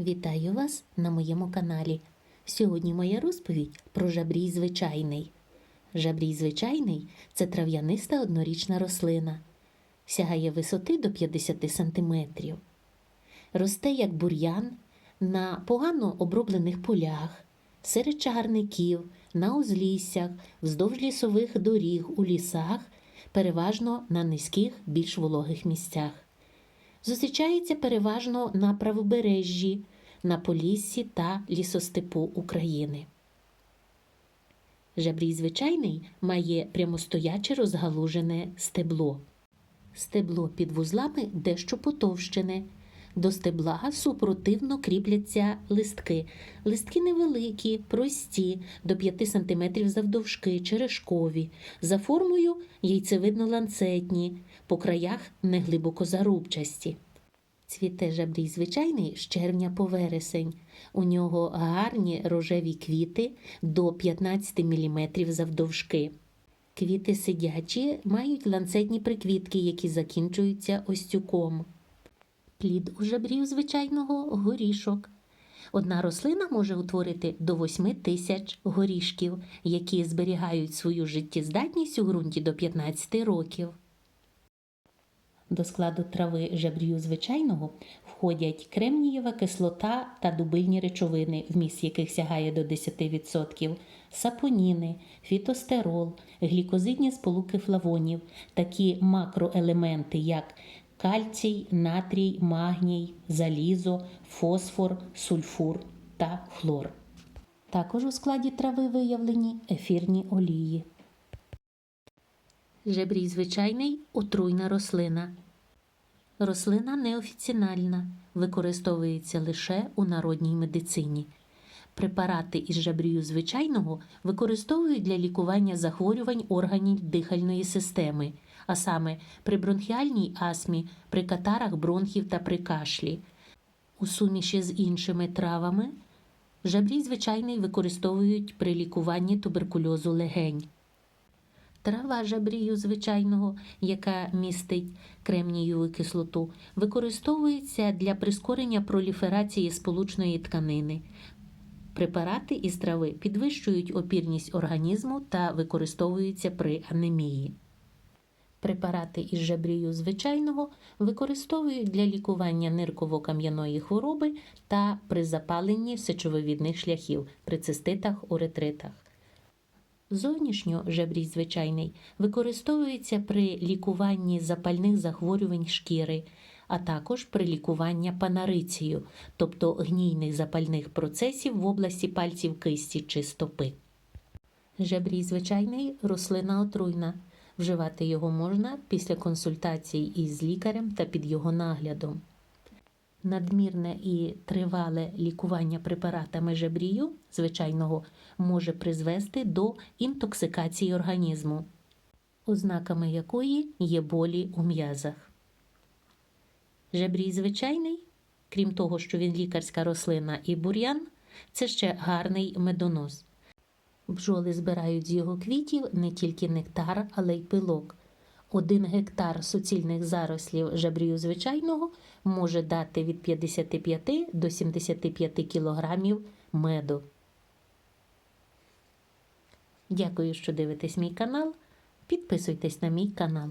Вітаю вас на моєму каналі. Сьогодні моя розповідь про жабрій звичайний. Жабрій звичайний це трав'яниста однорічна рослина. Сягає висоти до 50 см. Росте як бур'ян на погано оброблених полях, серед чагарників, на узліссях, вздовж лісових доріг у лісах, переважно на низьких, більш вологих місцях. Зустрічається переважно на правобережжі, на Поліссі та лісостепу України. Жабрій звичайний має прямостояче розгалужене стебло. Стебло під вузлами дещо потовщене. До стебла супротивно кріпляться листки. Листки невеликі, прості, до 5 см завдовжки, черешкові, за формою яйцевидно-ланцетні, по краях неглибоко зарубчасті. Цвіте жабрій звичайний з червня по вересень. У нього гарні рожеві квіти до 15 мм завдовжки. Квіти сидячі мають ланцетні приквітки, які закінчуються остюком. Плід у жабрів звичайного горішок. Одна рослина може утворити до 8 тисяч горішків, які зберігають свою життєздатність у ґрунті до 15 років. До складу трави жабрію звичайного входять кремнієва кислота та дубильні речовини, вміст яких сягає до 10%, сапоніни, фітостерол, глікозидні сполуки флавонів, такі макроелементи, як кальцій, натрій, магній, залізо, фосфор, сульфур та хлор. Також у складі трави виявлені ефірні олії. Жебрій звичайний отруйна рослина. Рослина неофіцінальна, використовується лише у народній медицині. Препарати із жабрію звичайного використовують для лікування захворювань органів дихальної системи, а саме при бронхіальній астмі, при катарах бронхів та при кашлі. У суміші з іншими травами жабрій звичайний використовують при лікуванні туберкульозу легень. Трава жабрію звичайного, яка містить кремнієву кислоту, використовується для прискорення проліферації сполучної тканини. Препарати із трави підвищують опірність організму та використовуються при анемії. Препарати із жабрію звичайного використовують для лікування нирково-кам'яної хвороби та при запаленні сечовивідних шляхів при циститах, уретритах. Зовнішньо жебрій звичайний використовується при лікуванні запальних захворювань шкіри, а також при лікуванні панарицію, тобто гнійних запальних процесів в області пальців кисті чи стопи. Жебрій звичайний рослина отруйна. Вживати його можна після консультацій із лікарем та під його наглядом. Надмірне і тривале лікування препаратами жебрію звичайного може призвести до інтоксикації організму, ознаками якої є болі у м'язах. Жебрій звичайний, крім того, що він лікарська рослина і бур'ян, це ще гарний медонос. Бджоли збирають з його квітів не тільки нектар, але й пилок. Один гектар суцільних зарослів жабрію звичайного може дати від 55 до 75 кілограмів меду. Дякую, що дивитесь мій канал. Підписуйтесь на мій канал.